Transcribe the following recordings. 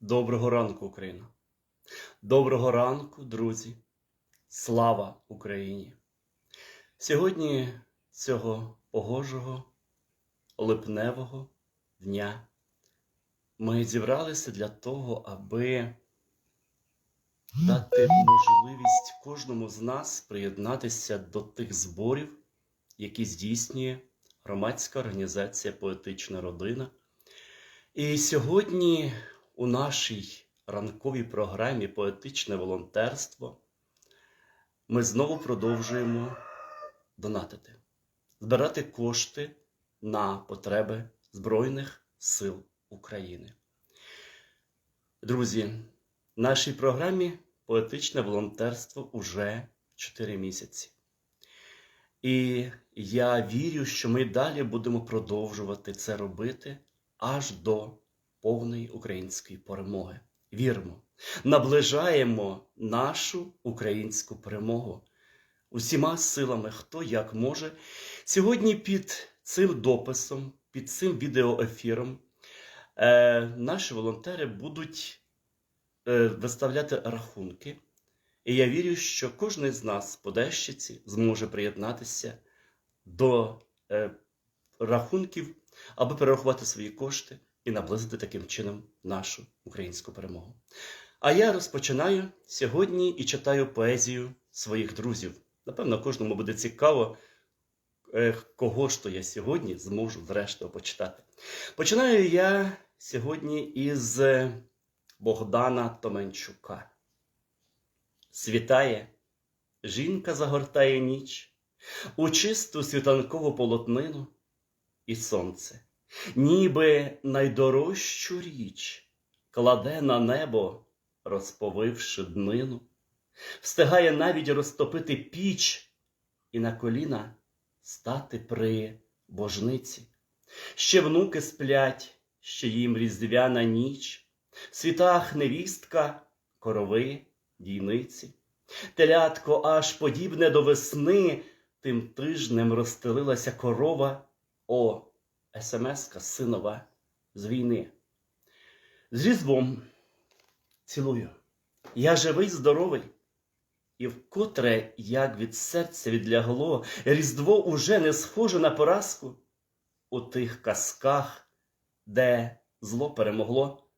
Доброго ранку, Україна! Доброго ранку, друзі! Слава Україні! Сьогодні цього погожого липневого дня ми зібралися для того, аби дати можливість кожному з нас приєднатися до тих зборів, які здійснює громадська організація Поетична родина. І сьогодні у нашій ранковій програмі Поетичне волонтерство ми знову продовжуємо донатити, збирати кошти на потреби Збройних сил України. Друзі, в нашій програмі Поетичне волонтерство уже 4 місяці. І я вірю, що ми далі будемо продовжувати це робити аж до повної української перемоги. Віримо, наближаємо нашу українську перемогу усіма силами, хто як може. Сьогодні під цим дописом, під цим відеоефіром, е, наші волонтери будуть е, виставляти рахунки. І я вірю, що кожен з нас по Дещиці зможе приєднатися до е, рахунків, аби перерахувати свої кошти і наблизити таким чином нашу українську перемогу. А я розпочинаю сьогодні і читаю поезію своїх друзів. Напевно, кожному буде цікаво, е, кого ж то я сьогодні зможу зрештою почитати. Починаю я сьогодні із е, Богдана Томенчука. Світає, жінка загортає ніч у чисту світанкову полотнину і сонце, ніби найдорожчу річ кладе на небо, розповивши днину, встигає навіть розтопити піч і на коліна стати при божниці. Ще внуки сплять, ще їм різдвяна ніч, в світах невістка, корови, дійниці. Телятко аж подібне до весни, тим тижнем розстелилася корова, о, смска синова з війни. З різдвом цілую. Я живий, здоровий. І вкотре, як від серця відлягло, Різдво уже не схоже на поразку у тих казках, де зло перемогло,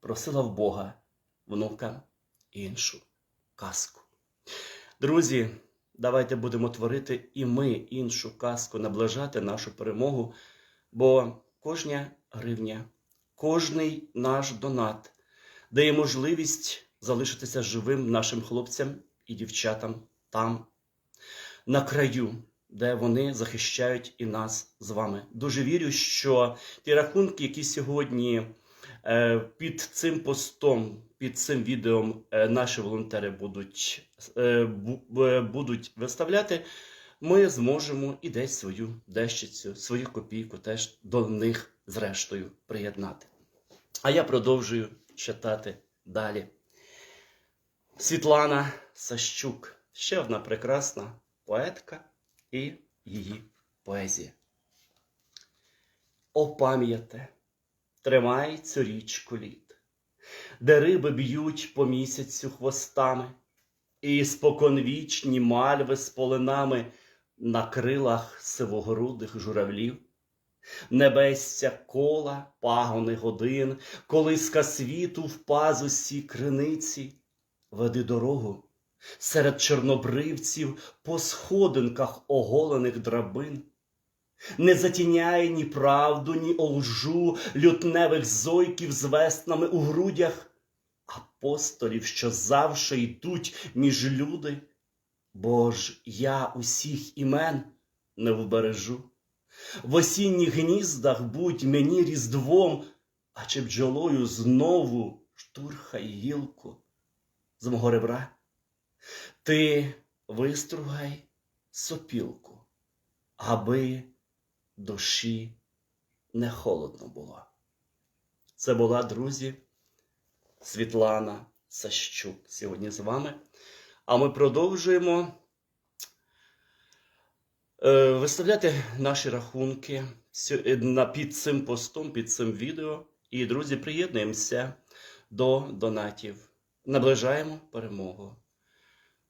просила в Бога внукам іншу казку. Друзі, давайте будемо творити і ми іншу казку, наближати нашу перемогу, бо кожня гривня, кожний наш донат дає можливість залишитися живим нашим хлопцям і дівчатам там, на краю, де вони захищають і нас з вами. Дуже вірю, що ті рахунки, які сьогодні е, під цим постом, під цим відео е, наші волонтери будуть, бу- е, будуть виставляти, ми зможемо і десь свою дещицю, свою копійку теж до них зрештою приєднати. А я продовжую читати далі. Світлана Сащук, ще одна прекрасна поетка і її поезія. О пам'яте, тримай цю річку лід, де риби б'ють по місяцю хвостами, і споконвічні мальви з полинами на крилах сивогрудих журавлів. Небестя кола, пагони годин, колиска світу в пазусі криниці, веди дорогу серед чорнобривців по сходинках оголених драбин. Не затіняй ні правду, ні олжу лютневих зойків з веснами у грудях, апостолів, що завше йдуть між люди, бо ж я усіх імен не вбережу. В осінніх гніздах будь мені різдвом, а чи бджолою знову штурхай гілку з мого ребра. Ти вистругай сопілку, аби душі не холодно було. Це була, друзі, Світлана Сащук сьогодні з вами. А ми продовжуємо е, виставляти наші рахунки е, під цим постом, під цим відео. І, друзі, приєднуємося до донатів. Наближаємо перемогу.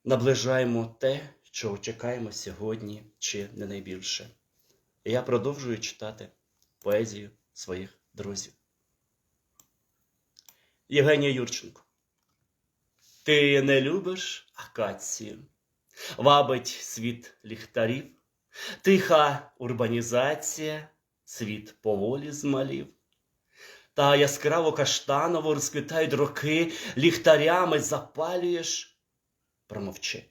Наближаємо те, чого чекаємо сьогодні, чи не найбільше. Я продовжую читати поезію своїх друзів. Євгенія Юрченко. Ти не любиш акацію, вабить світ ліхтарів, тиха урбанізація, світ поволі змалів. Та яскраво каштаново розквітають роки, ліхтарями запалюєш. Промовчи,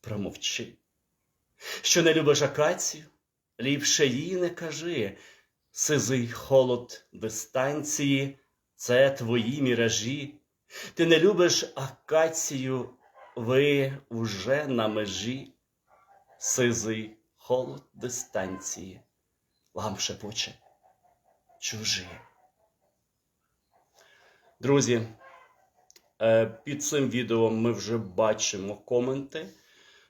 промовчи. Що не любиш акацію, ліпше їй не кажи. Сизий холод дистанції це твої міражі. Ти не любиш акацію, ви уже на межі. Сизий холод дистанції. Вам шепоче чужі. Друзі, е, під цим відео ми вже бачимо коменти.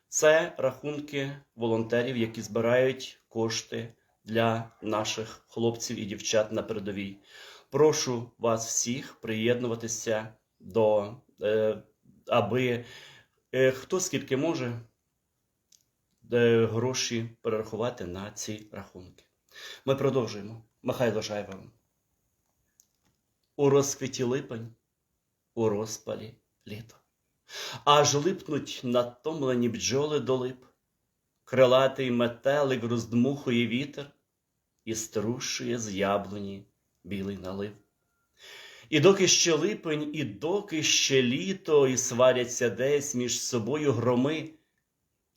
Це рахунки волонтерів, які збирають кошти для наших хлопців і дівчат на передовій. Прошу вас всіх приєднуватися до, е, аби е, хто скільки може е, гроші перерахувати на ці рахунки. Ми продовжуємо. Михайло Жайворон. У розквіті липень, у розпалі літо. Аж липнуть натомлені бджоли до лип, крилатий метелик роздмухує вітер і струшує з яблуні білий налив. І доки ще липень, і доки ще літо, і сваряться десь між собою громи,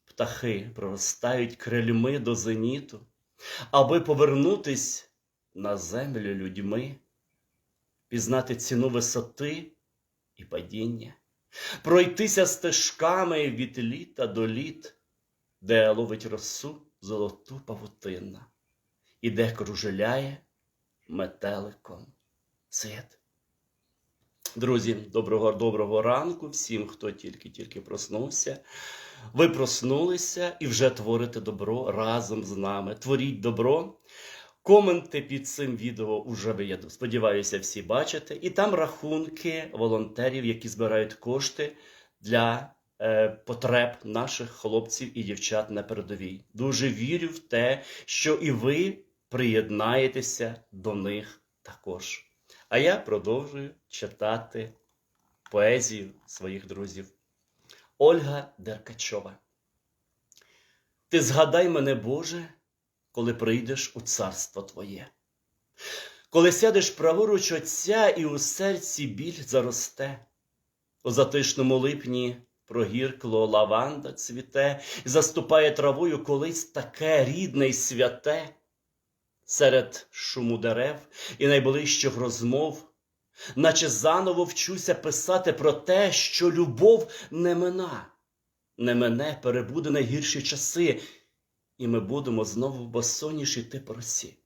птахи проростають крильми до зеніту, аби повернутись на землю людьми, пізнати ціну висоти і падіння, пройтися стежками від літа до літ, де ловить росу золоту павутинна, і де кружеляє метеликом світ. Друзі, доброго доброго ранку всім, хто тільки-тільки проснувся. Ви проснулися і вже творите добро разом з нами. Творіть добро. Коменти під цим відео уже ви, сподіваюся, всі бачите. І там рахунки волонтерів, які збирають кошти для е, потреб наших хлопців і дівчат на передовій. Дуже вірю в те, що і ви приєднаєтеся до них також. А я продовжую читати поезію своїх друзів. Ольга Деркачова. Ти згадай мене, Боже, коли прийдеш у царство Твоє. Коли сядеш праворуч Отця і у серці біль заросте, у затишному липні прогіркло лаванда цвіте, заступає травою колись таке рідне й святе. Серед шуму дерев і найближчих розмов, наче заново вчуся писати про те, що любов не мина, не мене перебуде найгірші часи, і ми будемо знову босоніж іти по росі.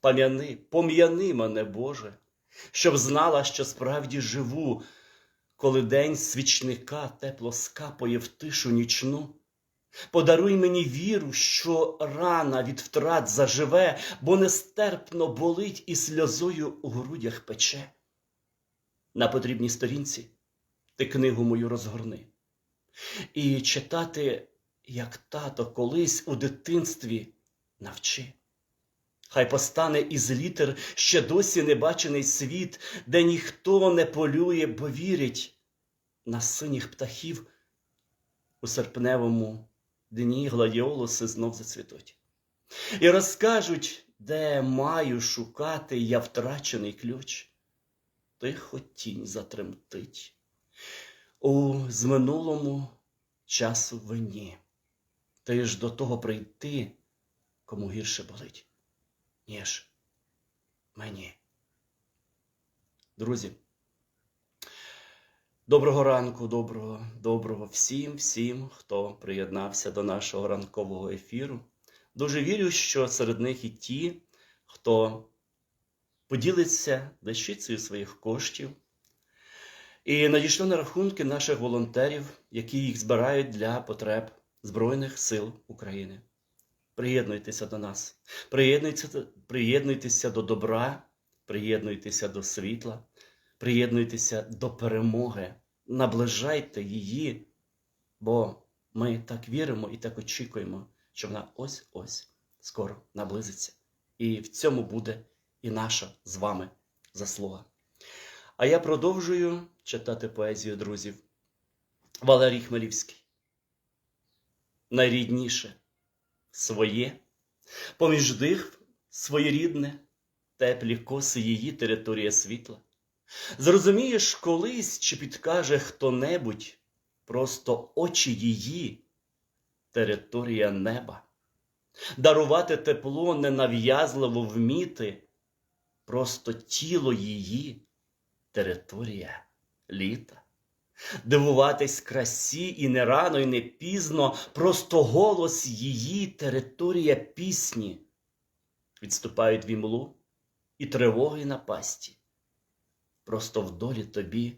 Пам'яни, пом'яни мене, Боже, щоб знала, що справді живу, коли день свічника тепло скапає в тишу нічну. Подаруй мені віру, що рана від втрат заживе, бо нестерпно болить і сльозою у грудях пече. На потрібній сторінці ти книгу мою розгорни. І читати, як тато колись у дитинстві навчи. Хай постане із літер ще досі небачений світ, де ніхто не полює, бо вірить на синіх птахів у серпневому дні гладіолуси знов зацвітуть. І розкажуть, де маю шукати я втрачений ключ. Тихо тінь затремтить у з минулому часу вині. Ти ж до того прийти, кому гірше болить, ніж мені. Друзі. Доброго ранку, доброго, доброго всім, всім, хто приєднався до нашого ранкового ефіру. Дуже вірю, що серед них і ті, хто поділиться дещицею своїх коштів і надійшли на рахунки наших волонтерів, які їх збирають для потреб Збройних сил України. Приєднуйтеся до нас, приєднуйтеся, приєднуйтеся до добра, приєднуйтеся до світла. Приєднуйтеся до перемоги, наближайте її, бо ми так віримо і так очікуємо, що вона ось-ось скоро наблизиться. І в цьому буде і наша з вами заслуга. А я продовжую читати поезію друзів. Валерій Хмелівський. Найрідніше своє, поміж дих своєрідне, теплі коси її територія світла. Зрозумієш колись, чи підкаже хто-небудь, просто очі її територія неба. Дарувати тепло ненав'язливо вміти, просто тіло її територія літа. Дивуватись красі і не рано, і не пізно, просто голос її територія пісні. Відступають в імлу і тривоги напасті. Просто в долі тобі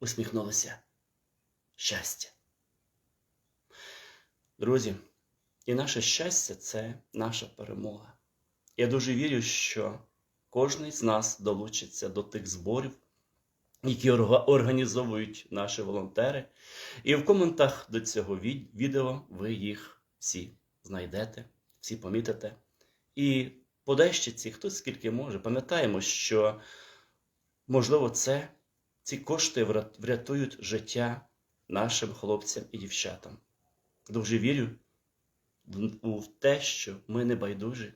усміхнулося щастя. Друзі, і наше щастя це наша перемога. Я дуже вірю, що кожен з нас долучиться до тих зборів, які організовують наші волонтери. І в коментах до цього відео ви їх всі знайдете, всі помітите. І подещиці, хто скільки може, пам'ятаємо, що можливо це, ці кошти врятують життя нашим хлопцям і дівчатам. Дуже вірю в- те, що ми не байдужі.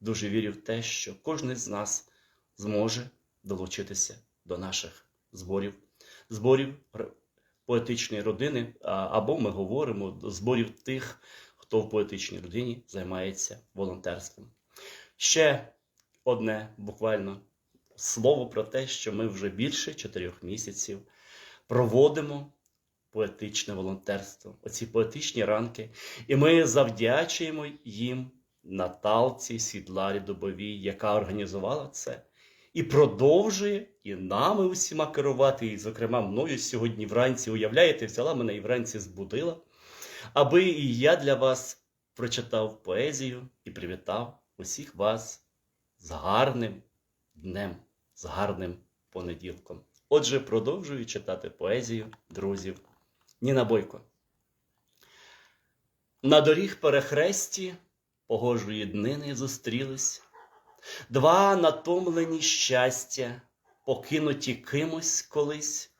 Дуже вірю в те, що кожен з нас зможе долучитися до наших зборів, зборів поетичної родини, або ми говоримо зборів тих, хто в поетичній родині займається волонтерством. Ще одне буквально слово про те, що ми вже більше чотирьох місяців проводимо поетичне волонтерство, оці поетичні ранки, і ми завдячуємо їм Наталці Сідларі Дубовій, яка організувала це, і продовжує і нами усіма керувати, і, зокрема, мною сьогодні вранці, уявляєте, взяла мене і вранці збудила, аби і я для вас прочитав поезію і привітав усіх вас з гарним днем, з гарним понеділком. Отже, продовжую читати поезію друзів. Ніна Бойко. На доріг перехресті погожої днини зустрілись. Два натомлені щастя, покинуті кимось колись,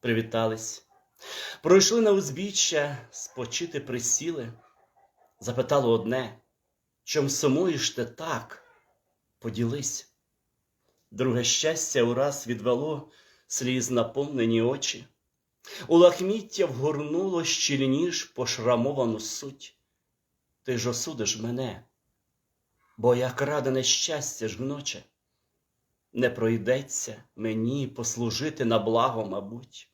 привітались. Пройшли на узбіччя, спочити присіли. Запитало одне, чом сумуєш ти так? Поділись. Друге щастя ураз відвело сліз наповнені очі. У лахміття вгорнуло щільніш пошрамовану суть. Ти ж осудиш мене, бо як радене щастя жгноче, не пройдеться мені послужити на благо, мабуть.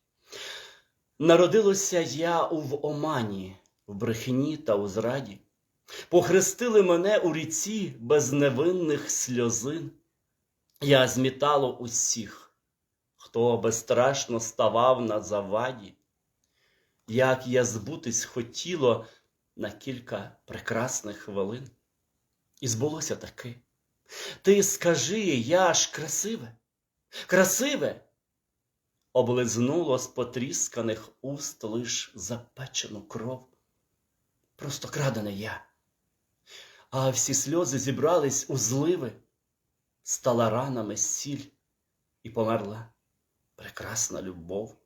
Народилося я у омані, в брехні та у зраді, похрестили мене у ріці безневинних сльозин. Я змітало усіх, хто безстрашно ставав на заваді, як я збутись хотіло на кілька прекрасних хвилин. І збулося таки. Ти скажи, я ж красиве, красиве. Облизнуло з потрісканих уст лиш запечену кров. Просто крадене я. А всі сльози зібрались у зливи, стала ранами сіль і померла прекрасна любов.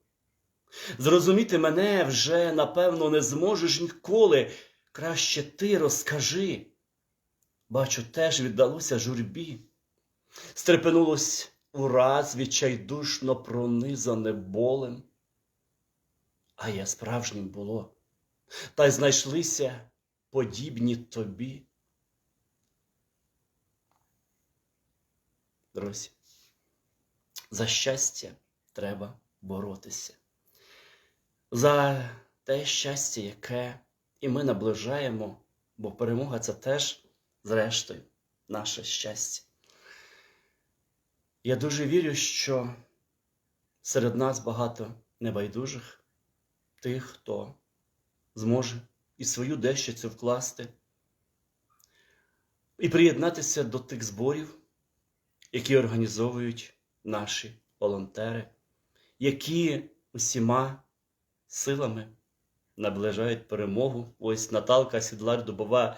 Зрозуміти мене вже, напевно, не зможеш ніколи. Краще ти розкажи. Бачу, теж віддалося журбі. Стрепенулось ураз відчайдушно пронизане болем. А я справжнім було, та й знайшлися подібні тобі. Друзі, за щастя треба боротися. За те щастя, яке і ми наближаємо, бо перемога це теж, зрештою, наше щастя. Я дуже вірю, що серед нас багато небайдужих, тих, хто зможе і свою дещицю вкласти, і приєднатися до тих зборів, які організовують наші волонтери, які усіма силами наближають перемогу. Ось Наталка Сідлар Дубова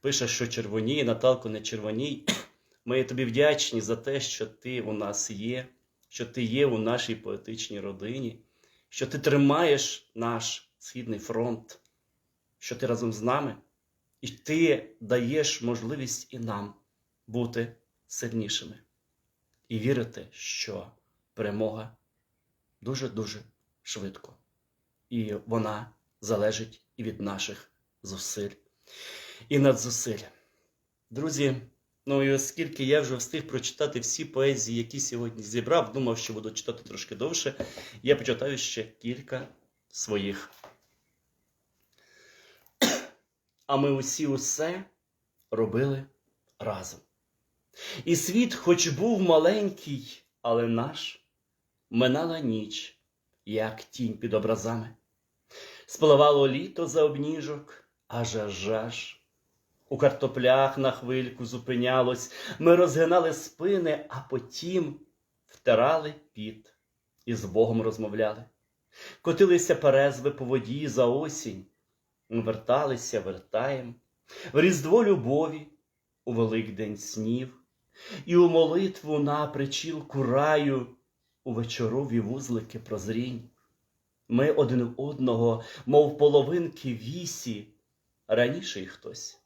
пише, що червоніє, Наталко не червоній. Ми тобі вдячні за те, що ти у нас є, що ти є у нашій поетичній родині, що ти тримаєш наш східний фронт, що ти разом з нами, і ти даєш можливість і нам бути сильнішими і вірити, що перемога дуже-дуже швидко. І вона залежить і від наших зусиль, і надзусиль. Друзі, ну і оскільки я вже встиг прочитати всі поезії, які сьогодні зібрав, думав, що буду читати трошки довше, я почитаю ще кілька своїх. А ми усі усе робили разом. І світ, хоч був маленький, але наш, минала ніч, як тінь під образами. Спливало літо за обніжок, аж аж аж. У картоплях на хвильку зупинялось, ми розгинали спини, а потім втирали піт і з Богом розмовляли. Котилися перезви по воді за осінь, верталися, вертаєм, в різдво любові, у Великдень снів, і у молитву на причілку раю, у вечорові вузлики прозрінь. Ми один одного, мов половинки вісі, раніше й хтось,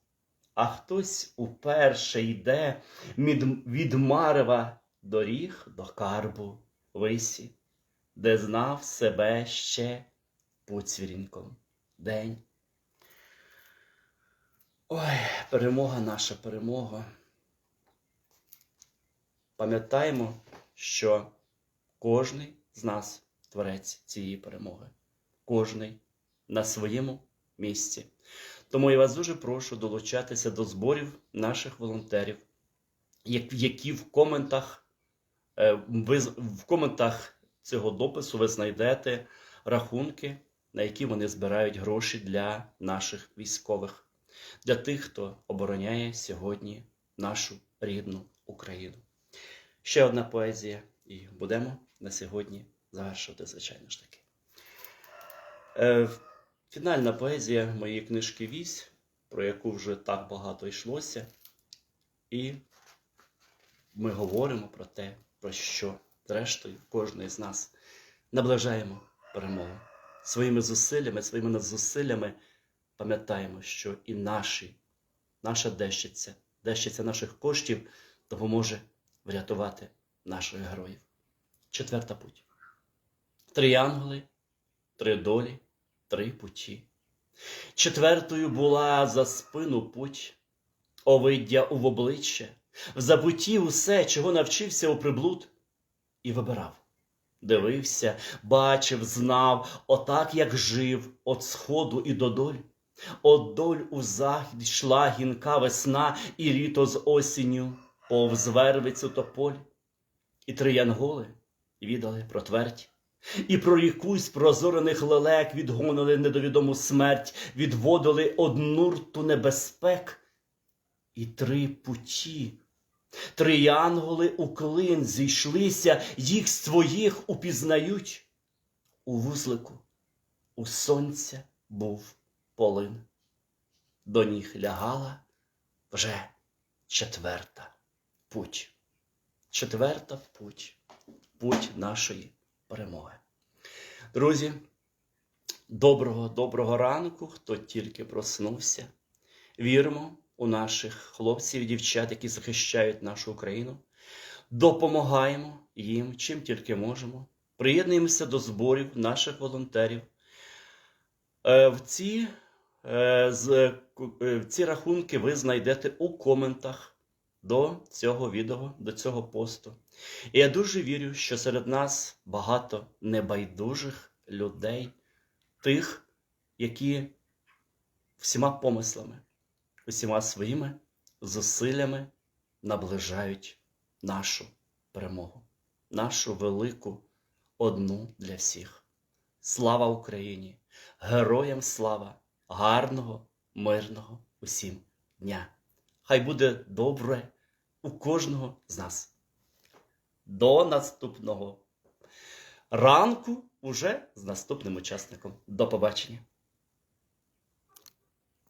а хтось уперше йде від, Марева доріг до карбу висі, де знав себе ще поцвірінком день. Ой, перемога наша перемога. Пам'ятаємо, що кожний з нас творець цієї перемоги, кожний на своєму місці. Тому я вас дуже прошу долучатися до зборів наших волонтерів, які в коментах, е, ви в коментах цього допису ви знайдете рахунки, на які вони збирають гроші для наших військових, для тих, хто обороняє сьогодні нашу рідну Україну. Ще одна поезія, і будемо на сьогодні завершувати, звичайно ж таки. Е, фінальна поезія моєї книжки Вісь, про яку вже так багато йшлося. І ми говоримо про те, про що, зрештою, кожен з нас наближаємо перемогу. Своїми зусиллями, своїми надзусиллями пам'ятаємо, що і наші, наша дещиця, дещиця наших коштів допоможе врятувати наших героїв. Четверта путь. Три янголи, три долі, три путі. Четвертою була за спину путь, овиддя у обличчя, в забутті усе, чого навчився у приблуд, і вибирав. Дивився, бачив, знав, отак, як жив, от сходу і до доль. От доль у захід йшла гінка весна, і літо з осінню повз вервицю тополь. І три янголи віддали про твердь, і про якусь прозорених лелек відгонили недовідому смерть, відводили одну рту небезпек, і три путі. Три янголи у клин зійшлися, їх своїх упізнають. У вузлику у сонця був полин. До ніг лягала вже четверта путь. Четверта путь, путь нашої перемоги. Друзі, доброго, доброго ранку, хто тільки проснувся. Віримо у наших хлопців і дівчат, які захищають нашу Україну. Допомагаємо їм, чим тільки можемо. Приєднуємося до зборів наших волонтерів. Е, В ці, е, е, в ці рахунки ви знайдете у коментах до цього відео, до цього посту. І я дуже вірю, що серед нас багато небайдужих людей, тих, які всіма помислами, усіма своїми зусиллями наближають нашу перемогу, нашу велику одну для всіх. Слава Україні! Героям слава, гарного, мирного усім дня! Хай буде добре у кожного з нас. До наступного ранку уже з наступним учасником. До побачення!